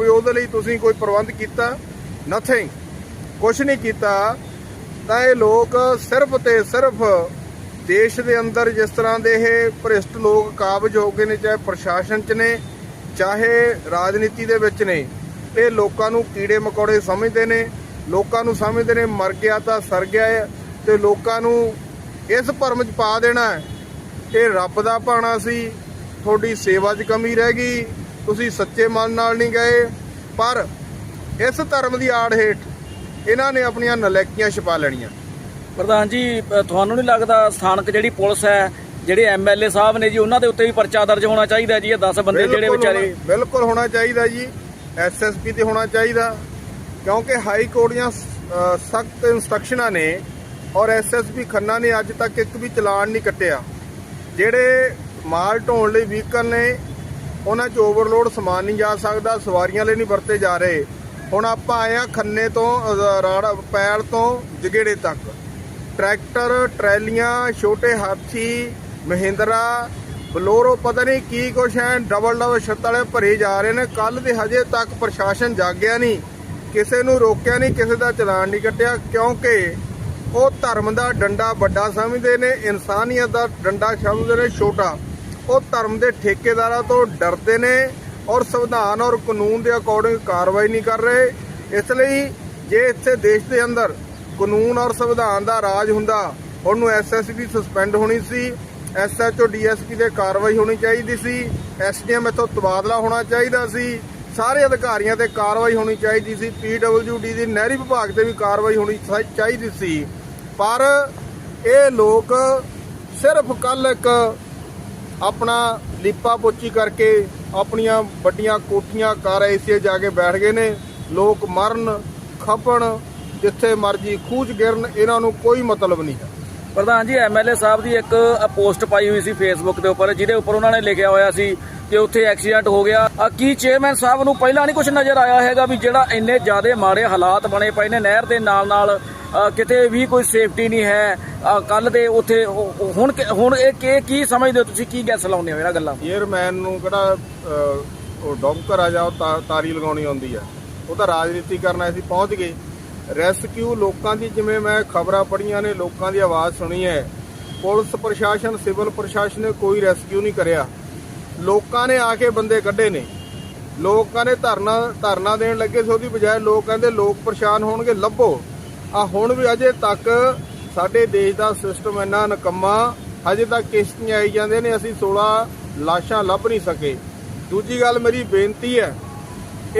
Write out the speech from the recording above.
ਹੋਵੇ, ਉਹਦੇ ਲਈ ਤੁਸੀਂ ਕੋਈ ਪ੍ਰਬੰਧ ਕੀਤਾ? ਨਥਿੰਗ ਕੁਝ ਨਹੀਂ ਕੀਤਾ। ਤਾਂ ਇਹ ਲੋਕ ਸਿਰਫ ਤੇ ਸਿਰਫ ਦੇਸ਼ ਦੇ ਅੰਦਰ ਜਿਸ ਤਰ੍ਹਾਂ ਦੇ ਇਹ ਭ੍ਰਿਸ਼ਟ ਲੋਕ ਕਾਬਜ ਹੋ ਗਏ ਨੇ, ਚਾਹੇ ਪ੍ਰਸ਼ਾਸਨ 'ਚ ਨੇ, ਚਾਹੇ ਰਾਜਨੀਤੀ ਦੇ ਵਿੱਚ ਨੇ, ਇਹ ਲੋਕਾਂ ਨੂੰ ਕੀੜੇ ਮਕੌੜੇ ਸਮਝਦੇ ਨੇ, ਲੋਕਾਂ ਨੂੰ ਸਮਝਦੇ ਨੇ, ਮਰ ਗਿਆ ਤਾਂ ਸਰ ਗਿਆ ਹੈ ਤੇ ਲੋਕਾਂ ਨੂੰ ਇਸ ਭਰਮ 'ਚ ਪਾ ਦੇਣਾ ਹੈ। ਇਹ ਰੱਬ ਦਾ ਭਾਣਾ ਸੀ, ਤੁਹਾਡੀ ਸੇਵਾ 'ਚ ਕਮੀ ਰਹਿ ਗਈ ਤੁਸੀਂ ਸੱਚੇ ਮਨ ਨਾਲ ਨਹੀਂ ਗਏ ਪਰ ਇਸ ਧਰਮ ਦੀ ਆੜ ਹੇਠ ਇਹਨਾਂ ਨੇ ਆਪਣੀਆਂ ਨਲੈਕੀਆਂ ਛਪਾ ਲੈਣੀਆਂ। ਪ੍ਰਧਾਨ ਜੀ ਤੁਹਾਨੂੰ ਨਹੀਂ ਲੱਗਦਾ ਸਥਾਨਕ ਜਿਹੜੀ ਪੁਲਿਸ ਹੈ ਜਿਹੜੇ ਐਮਐਲਏ ਸਾਹਿਬ ਨੇ ਜੀ ਉਹਨਾਂ ਦੇ ਉੱਤੇ ਵੀ ਪਰਚਾ ਦਰਜ ਹੋਣਾ ਚਾਹੀਦਾ ਜੀ ਇਹ 10 ਬੰਦੇ ਜਿਹੜੇ ਵਿਚਾਰੇ? ਬਿਲਕੁਲ ਹੋਣਾ ਚਾਹੀਦਾ ਜੀ ਐਸਐਸਪੀ ਤੇ ਹੋਣਾ ਚਾਹੀਦਾ ਕਿਉਂਕਿ ਹਾਈ ਕੋਰਟ ਦੀਆਂ ਸਖਤ ਇਨਸਟਰਕਸ਼ਨਾਂ ਨੇ ਔਰ ਐਸਐਸਪੀ ਖੰਨਾ ਨੇ ਅੱਜ ਤੱਕ ਇੱਕ ਵੀ ਚਲਾਨ ਨਹੀਂ ਕੱਟਿਆ। ਜਿਹੜੇ ਮਾਲ ਢੋਣ ਲਈ ਵਹੀਕਲ ਨੇ ਉਹਨਾਂ 'ਚ ਓਵਰਲੋਡ ਸਮਾਨ ਨਹੀਂ ਜਾ ਸਕਦਾ ਸਵਾਰੀਆਂ ਲਈ ਨਹੀਂ ਵਰਤੇ ਜਾ ਰਹੇ। ਹੁਣ ਆਪਾਂ ਆਏ ਆ ਖੰਨੇ ਤੋਂ ਅ, ਰਾੜਾ ਪੈਲ ਤੋਂ ਜਗੇੜੇ ਤੱਕ। ਟਰੈਕਟਰ ਟਰੈਲੀਆਂ ਛੋਟੇ ਹਾਥੀ ਮਹਿੰਦਰਾ ਬਲੋਰੋ ਪਤਾ ਨਹੀਂ ਕੀ ਕੁਛ ਹੈ ਡਬਲ ਡਬਲ ਛੱਤ ਵਾਲੇ ਭਰੇ ਜਾ ਰਹੇ ਨੇ। ਕੱਲ ਦੇ ਹਜੇ ਤੱਕ ਪ੍ਰਸ਼ਾਸਨ ਜਾਗਿਆ ਨਹੀਂ। ਕਿਸੇ ਨੂੰ ਰੋਕਿਆ ਨਹੀਂ ਕਿਸੇ ਦਾ ਚਲਾਨ ਨਹੀਂ ਕੱਟਿਆ ਕਿਉਂਕਿ ਉਹ ਧਰਮ ਦਾ ਡੰਡਾ ਵੱਡਾ ਸਮਝਦੇ ਨੇ ਇਨਸਾਨੀਅਤ ਦਾ ਡੰਡਾ ਸਮਝਦੇ ਨੇ ਛੋਟਾ। ਉਹ ਧਰਮ ਦੇ ਠੇਕੇਦਾਰਾਂ ਤੋਂ ਡਰਦੇ ਨੇ ਔਰ ਸੰਵਿਧਾਨ ਔਰ ਕਾਨੂੰਨ ਦੇ ਅਕੋਰਡਿੰਗ ਕਾਰਵਾਈ ਨਹੀਂ ਕਰ ਰਹੇ। ਇਸ ਲਈ ਜੇ ਇੱਥੇ ਦੇਸ਼ ਦੇ ਅੰਦਰ ਕਾਨੂੰਨ ਔਰ ਸੰਵਿਧਾਨ ਦਾ ਰਾਜ ਹੁੰਦਾ, ਉਹਨੂੰ ਐਸਐਸਪੀ ਸਸਪੈਂਡ ਹੋਣੀ ਸੀ ਐਸਐਚਓ ਡੀਐਸਪੀ ਦੇ ਕਾਰਵਾਈ ਹੋਣੀ ਚਾਹੀਦੀ ਸੀ ਐਸਡੀਐਮ ਇਥੋਂ ਤਬਾਦਲਾ ਹੋਣਾ ਚਾਹੀਦਾ ਸੀ, ਸਾਰੇ ਅਧਿਕਾਰੀਆਂ ਤੇ ਕਾਰਵਾਈ ਹੋਣੀ ਚਾਹੀਦੀ ਸੀ ਪੀਡਬਲਯੂਡੀ ਦੀ ਨਹਿਰੀ ਵਿਭਾਗ ਤੇ ਵੀ ਕਾਰਵਾਈ ਹੋਣੀ ਚਾਹੀਦੀ ਸੀ। ਪਰ ਇਹ ਲੋਕ ਸਿਰਫ ਕੱਲ ਇੱਕ ਆਪਣਾ ਲੀਪਾ ਪੋਚੀ ਕਰਕੇ ਆਪਣੀਆਂ ਵੱਡੀਆਂ ਕੋਠੀਆਂ ਕਾਰ ਏਸੀਏ ਜਾ ਕੇ ਬੈਠ ਗਏ ਨੇ। ਲੋਕ ਮਰਨ, ਖਪਣ, ਜਿੱਥੇ ਮਰਜ਼ੀ ਖੂਜ ਗਿਰਨ, ਇਹਨਾਂ ਨੂੰ ਕੋਈ ਮਤਲਬ ਨਹੀਂ ਹੈ। ਪ੍ਰਧਾਨ ਜੀ ਐਮਐਲਏ ਸਾਹਿਬ ਦੀ ਇੱਕ ਪੋਸਟ ਪਾਈ ਹੋਈ ਸੀ ਫੇਸਬੁੱਕ ਦੇ ਉੱਪਰ, ਜਿਹਦੇ ਉੱਪਰ ਉਹਨਾਂ ਨੇ ਲਿਖਿਆ ਹੋਇਆ ਸੀ ਕਿ ਉੱਥੇ ਐਕਸੀਡੈਂਟ ਹੋ ਗਿਆ। ਆ ਕੀ ਚੇਅਰਮੈਨ ਸਾਹਿਬ ਨੂੰ ਪਹਿਲਾਂ ਨਹੀਂ ਕੁਝ ਨਜ਼ਰ ਆਇਆ ਹੈਗਾ ਵੀ ਜਿਹੜਾ ਇੰਨੇ ਜ਼ਿਆਦੇ ਮਾੜੇ ਹਾਲਾਤ ਬਣੇ ਪਏ ਨੇ ਨਹਿਰ ਦੇ ਨਾਲ ਨਾਲ ਕਿਤੇ ਵੀ ਕੋਈ ਸੇਫਟੀ ਨਹੀਂ ਹੈ। ਕੱਲ ਦੇ ਉੱਥੇ ਹੁਣ ਹੁਣ ਇਹ ਕੀ ਕੀ ਸਮਝਦੇ ਹੋ ਤੁਸੀਂ? ਕੀ ਗੈਸ ਲਾਉਂਦੇ ਹੋ ਇਹਨਾਂ ਗੱਲਾਂ? ਚੇਅਰਮੈਨ ਨੂੰ ਕਿਹੜਾ ਉਹ ਡੌਂਕਰ ਆ ਜਾ ਤਾਰੀ ਲਗਾਉਣੀ ਆਉਂਦੀ ਆ। ਉਹ ਤਾਂ ਰਾਜਨੀਤੀ ਕਰਨਾ ਅਸੀਂ ਪਹੁੰਚ ਗਏ। ਰੈਸਕਿਊ ਲੋਕਾਂ ਦੀ ਜਿਵੇਂ ਮੈਂ ਖਬਰਾਂ ਪੜੀਆਂ ਨੇ, ਲੋਕਾਂ ਦੀ ਆਵਾਜ਼ ਸੁਣੀ ਹੈ। ਪੁਲਿਸ ਪ੍ਰਸ਼ਾਸਨ, ਸਿਵਲ ਪ੍ਰਸ਼ਾਸਨ ਨੇ ਕੋਈ ਰੈਸਕਿਊ ਨਹੀਂ ਕਰਿਆ। ਲੋਕਾਂ ਨੇ ਆ ਕੇ ਬੰਦੇ ਕੱਢੇ ਨੇ। ਲੋਕਾਂ ਨੇ ਧਰਨਾ ਧਰਨਾ ਦੇਣ ਲੱਗੇ ਸੀ, ਉਹਦੀ ਬਜਾਏ ਲੋਕ ਕਹਿੰਦੇ ਲੋਕ ਪਰੇਸ਼ਾਨ ਹੋਣਗੇ, ਲੱਭੋ। ਆ ਹੁਣ ਵੀ ਅਜੇ ਤੱਕ ਸਾਡੇ ਦੇਸ਼ ਦਾ ਸਿਸਟਮ ਇੰਨਾ ਨਕੰਮਾ ਅਜੇ ਤੱਕ ਕਿਸ਼ਤੀਆਂ ਆਈ ਜਾਂਦੇ ਨੇ, ਅਸੀਂ 16 ਲਾਸ਼ਾਂ ਲੱਭ ਨਹੀਂ ਸਕੇ। ਦੂਜੀ ਗੱਲ ਮੇਰੀ ਬੇਨਤੀ ਹੈ